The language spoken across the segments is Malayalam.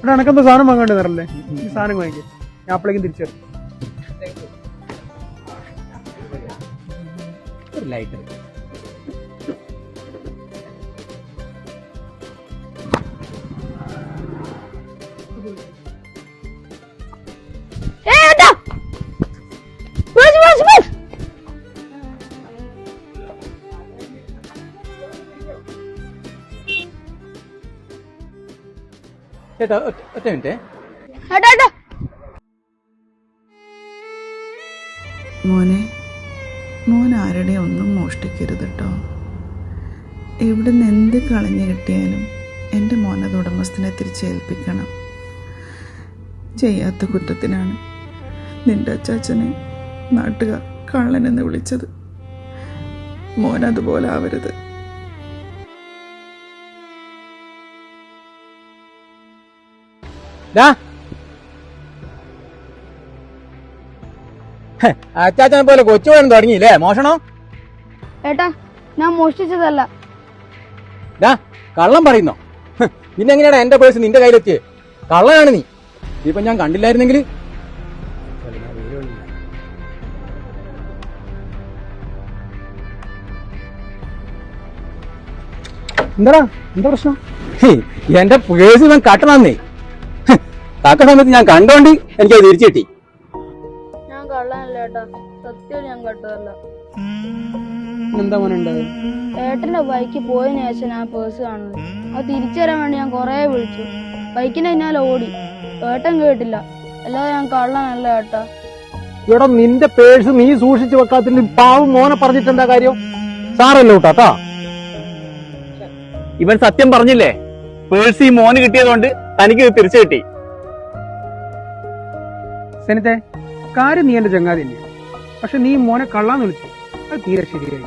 ഇവിടെ എനക്കെന്താ സാധനം വാങ്ങേണ്ടി തരല്ലേ ഈ സാധനം വാങ്ങിക്കും. ഞാൻ അപ്പോഴേക്കും തിരിച്ചു തരാം ഏ ഏട്ടാ ചേട്ടാ ഒറ്റ മിനിറ്റ്. മോനെ മോൻ ആരുടെ ഒന്നും മോഷ്ടിക്കരുത് കേട്ടോ ഇവിടുന്ന് എന്ത് കളഞ്ഞു കിട്ടിയാലും എന്റെ മോനെ ഉടമസ്ഥനെ തിരിച്ചേൽപ്പിക്കണം. ചെയ്യാത്ത കുറ്റത്തിനാണ് നിന്റെ അച്ചാച്ചനെ നാട്ടുകാർ കള്ളനെന്ന് വിളിച്ചത്. മോൻ അതുപോലെ ആവരുത്. ഡാ അച്ചാച്ചനെ പോലെ കൊച്ചു വേണം തുടങ്ങിയില്ലേ? മോഷണോ? ഏട്ടാ ഞാൻ മോഷ്ടിച്ചതല്ല. ഡാ കള്ളം പറയുന്നോ? പിന്നെ എങ്ങനെയാണ് എന്റെ പേഴ്സ് നിന്റെ കയ്യിലെത്തിയേ? കള്ളനാണ് നീ. ഇപ്പൊ ഞാൻ കണ്ടില്ലായിരുന്നെങ്കിൽ? എന്താടാ? എന്താ പ്രശ്നം? എന്റെ പേഴ്സ് ഇവൻ കട്ടണമെന്നേ തക്ക സമയത്ത് ഞാൻ കണ്ടോണ്ട് എനിക്ക് തിരിച്ചു കിട്ടി. ഞാൻ കള്ളനല്ല ഏട്ടാ സത്യം ഞാൻ കട്ടതല്ല എന്താ മോനെ ഉണ്ടായത് ഏട്ടന്റെ ബൈക്ക് പോയതിനു ശേഷം ഞാൻ പേഴ്സ് കാണുന്നത്. അത് തിരിച്ചു തരാൻ വേണ്ടി ഞാൻ കൊറേ വിളിച്ചു. ബൈക്കിനെ പിന്നാലെ ഓടി. ഏട്ടൻ കേട്ടില്ല. അല്ലാതെ ഞാൻ കള്ളനല്ല ഏട്ടാ ഇവിടെ നിന്റെ പേഴ്സ് നീ സൂക്ഷിച്ചു വെക്കാത്തതിൽ പാവം മോനെ പറഞ്ഞിട്ട് എന്താ കാര്യം? സാറല്ലോ കേട്ടാ ഇവൻ സത്യം പറഞ്ഞില്ലേ? പേഴ്സ് ഈ മോന് കിട്ടിയതുകൊണ്ട് തനിക്ക് തിരിച്ചു കിട്ടി. സെനിത്തെ കാര്യം നീ എന്റെ ചങ്ങാതി പക്ഷെ നീ മോനെ കള്ളാന്ന് വിളിച്ചു. അത് തീരെ ശരിയായില്ല.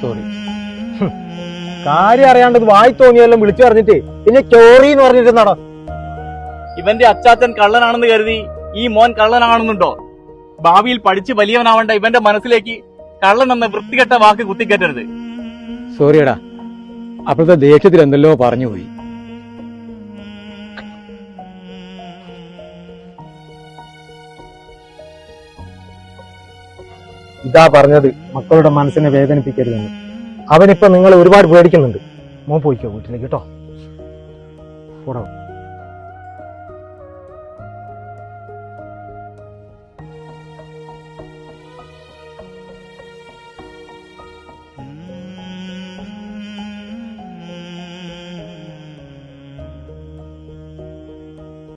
സോറി കാര്യം അറിയാണ്ട് ഇത് വായി തോന്നിയെല്ലാം വിളിച്ചു പറഞ്ഞിട്ട് പിന്നെ ചോറി എന്ന് പറഞ്ഞിട്ട് നട ഇവന്റെ അച്ചാച്ചൻ കള്ളനാണെന്ന് കരുതി ഈ മോൻ കള്ളനാണെന്നുണ്ടോ? ഭാവിയിൽ പഠിച്ച് വലിയവനാവേണ്ട ഇവന്റെ മനസ്സിലേക്ക് കള്ളൻ എന്ന വൃത്തികെട്ട വാക്ക് കുത്തിക്കറ്റരുത്. സോറിയടാ അപ്പോഴത്തെ ദേഷ്യത്തിൽ എന്തെല്ലോ പറഞ്ഞു ഇതാ പറഞ്ഞത് മക്കളുടെ മനസ്സിനെ വേദനിപ്പിക്കരുതെന്ന്. അവനിപ്പോ നിങ്ങൾ ഒരുപാട് പേടിക്കുന്നുണ്ട്. മോ പോയിക്കോ വീട്ടിലേക്ക് കേട്ടോ. പോടാ.